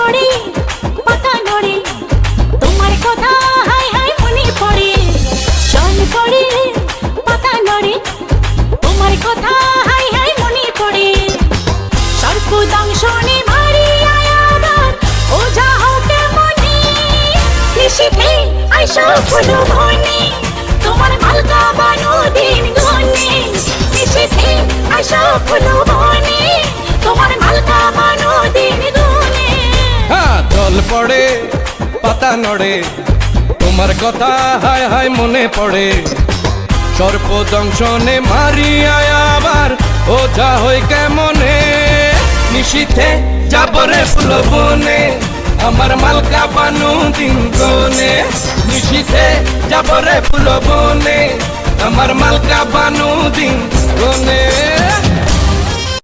ছড়ে পাতা নড়ে তোমার কথা হাই হাই মনে পড়ে। জল পড়ে, পাতা নড়ে তোমার কথা হাই হাই মনে পড়ে। সর্বদাংশনে ভারী আয়াবার ও যা হোকে মনে। কৃষিতে আইসো ফুলো ঘনে, তোমার মালকা বানো দিন ঘনে কৃষিতে আইসো ফুলো পড়ে, পাতা নড়ে। তোমার কথা হায় হায় মনে পড়ে। সর্প দংশনে মারিয়া আবার ও যা হই কেমনে? নিশীথে যাবরে ফুল বনে, আমার মালকা বানু দিন গনে নিশীথে যাবরে ফুল বনে, আমার মালকা বানু দিন গনে